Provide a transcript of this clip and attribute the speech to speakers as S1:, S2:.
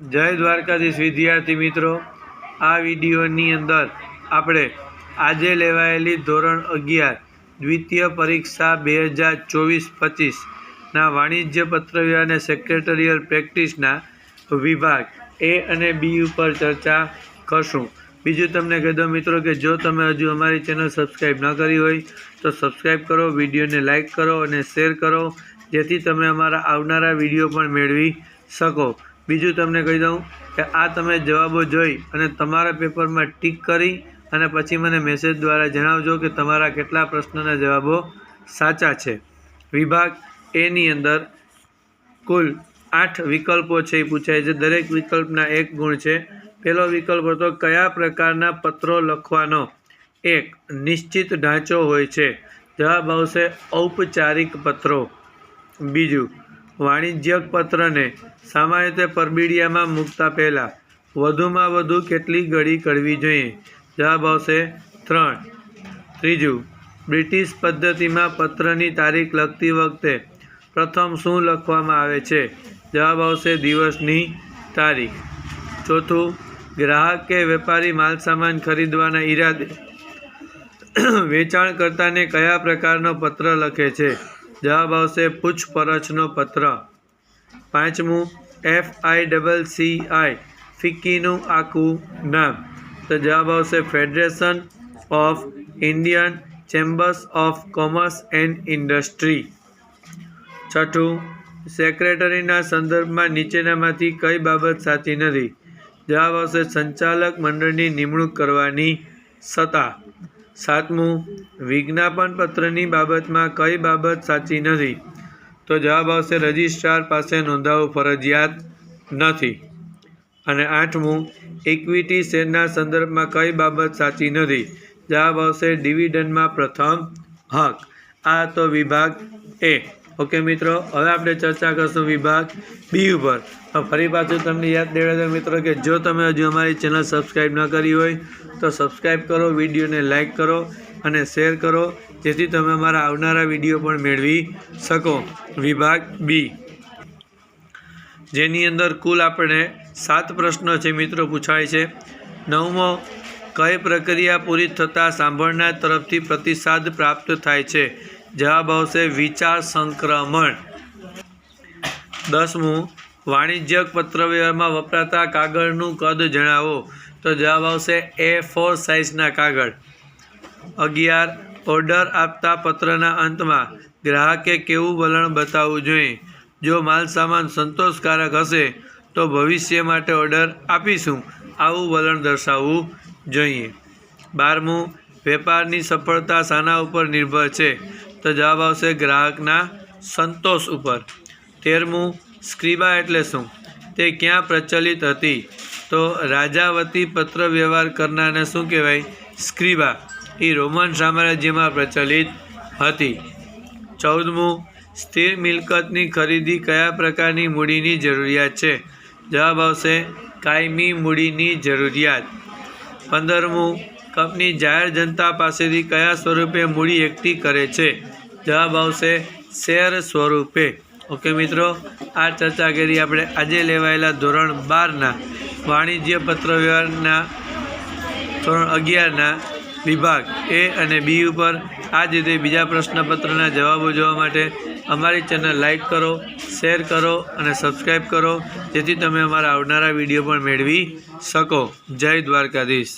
S1: જય દ્વારકાધીશ વિદ્યાર્થી મિત્રો. આ વિડીયોની અંદર આપણે આજે લેવાયેલી ધોરણ અગિયાર, દ્વિતીય પરીક્ષા બે હજાર ચોવીસ પચીસના વાણિજ્ય પત્રવ્ય અને સેક્રેટરિયલ પ્રેક્ટિસના વિભાગ એ અને બી ઉપર ચર્ચા કરશું. બીજું તમને કહી દઉં મિત્રો કે જો તમે હજુ અમારી ચેનલ સબસ્ક્રાઈબ ન કરી હોય, તો સબસ્ક્રાઈબ કરો, વિડીયોને લાઇક કરો અને શેર કરો, જેથી તમે અમારા આવનારા વીડિયો પણ મેળવી શકો. બીજું તમને કહી દઉં કે આ તમે જવાબો જોઈ અને તમારા પેપરમાં ટીક કરી અને પછી મને મેસેજ દ્વારા જણાવજો કે તમારા કેટલા પ્રશ્નોના જવાબો સાચા છે. વિભાગ એની અંદર કુલ આઠ વિકલ્પો છે એ પૂછાય છે. દરેક વિકલ્પના એક ગુણ છે. પહેલો વિકલ્પ હતો કયા પ્રકારના પત્રો લખવાનો? એક, નિશ્ચિત ઢાંચો હોય છે. જવાબ આવશે ઔપચારિક પત્રો. બીજું વાણિજ્યક પત્રને સામાન્ય પરબીડિયામાં મૂકતા પહેલાં વધુમાં વધુ કેટલી ગળી કરવી જોઈએ? જવાબ આવશે ત્રણ. ત્રીજું, બ્રિટિશ પદ્ધતિમાં પત્રની તારીખ લખતી વખતે પ્રથમ શું લખવામાં આવે છે? જવાબ આવશે દિવસની તારીખ. ચોથું, ગ્રાહક કે વેપારી માલસામાન ખરીદવાના ઈરાદે વેચાણકર્તાને કયા પ્રકારનો પત્ર લખે છે? જવાબ આવશે પૂછપરછનો પત્ર. પાંચમું F I double C I ફિક્કીનું આખું નામ. તો જવાબ આવશે federation of Indian chambers of commerce and industry છઠ્ઠું સેક્રેટરીના સંદર્ભમાં નીચેનામાંથી કઈ બાબત સાચી નથી? જવાબ આવશે સંચાલક મંડળની નિમણૂક કરવાની સત્તા. સાતમું વિજ્ઞાપન પત્રની બાબતમાં કઈ બાબત સાચી નથી? તો જવાબ આવશે રજિસ્ટ્રાર પાસે નોંધાવવું ફરજિયાત નથી. અને આઠમું, ઇક્વિટી શેરના સંદર્ભમાં કઈ બાબત સાચી નથી? જવાબ આવશે ડિવિડન્ડમાં પ્રથમ હક આ તો વિભાગ એ. ઓકે મિત્રો, હવે આપણે ચર્ચા કરશું વિભાગ બી ઉપર. ફરી પાછું તમને યાદ દેવા મિત્રો કે જો તમે હજુ અમારી ચેનલ સબસ્ક્રાઈબ ન કરી હોય, તો સબસ્ક્રાઈબ કરો, વિડીયોને લાઇક કરો અને શેર કરો, જેથી તમે અમારા આવનારા વીડિયો પણ મેળવી શકો. વિભાગ બી. જેની અંદર કુલ આપણે સાત પ્રશ્નો છે મિત્રો પૂછાય છે. નવમો, કઈ પ્રક્રિયા પૂરી થતાં સાંભળનાર તરફથી પ્રતિસાદ પ્રાપ્ત થાય છે? જવાબ આવશે વિચાર સંક્રમણ. દસમું વાણિજ્યક પત્રવ્યવહારમાં વપરાતા કાગળનું કદ જણાવો. તો જવાબ આવશે એ ફોર સાઇઝના કાગળ. અગિયાર, ઓર્ડર આપતા પત્રના અંતમાં ગ્રાહકે કેવું વલણ બતાવવું જોઈએ? જો માલ સામાન સંતોષકારક હશે, તો ભવિષ્ય માટે ઓર્ડર આપીશું. આવું વલણ દર્શાવવું જોઈએ. બારમું, વેપારની સફળતા શાના ઉપર નિર્ભર છે. તો જવાબ આવશે ગ્રાહકના સંતોષ ઉપર. તેરમું, સ્ક્રીબા એટલે શું? તે ક્યાં પ્રચલિત હતી? તો રાજાવતી પત્ર વ્યવહાર કરનારને શું કહેવાય? સ્ક્રીબા. એ રોમન સામ્રાજ્યમાં પ્રચલિત હતી. ચૌદમું, સ્થિર મિલકતની ખરીદી કયા પ્રકારની મૂડીની જરૂરિયાત છે? જવાબ આવશે, કાયમી મૂડીની જરૂરિયાત. પંદરમું, કંપની જાહેર જનતા પાસેથી કયા સ્વરૂપે મૂડી એકઠી કરે છે? જવાબ આવશે શેર સ્વરૂપે. ઓકે મિત્રો, આ ચર્ચા કરી આપણે આજે લેવાયેલા ધોરણ બારના વાણિજ્ય પત્ર વ્યવહારના ધોરણ અગિયારના વિભાગ એ અને બી ઉપર આ જ રીતે બીજા પ્રશ્નપત્રના જવાબો જોવા માટે અમારી ચેનલ લાઈક કરો, શેર કરો અને સબસ્ક્રાઈબ કરો, જેથી તમે અમારા આવનારા વીડિયો પણ મેળવી શકો. જય દ્વારકાધીશ.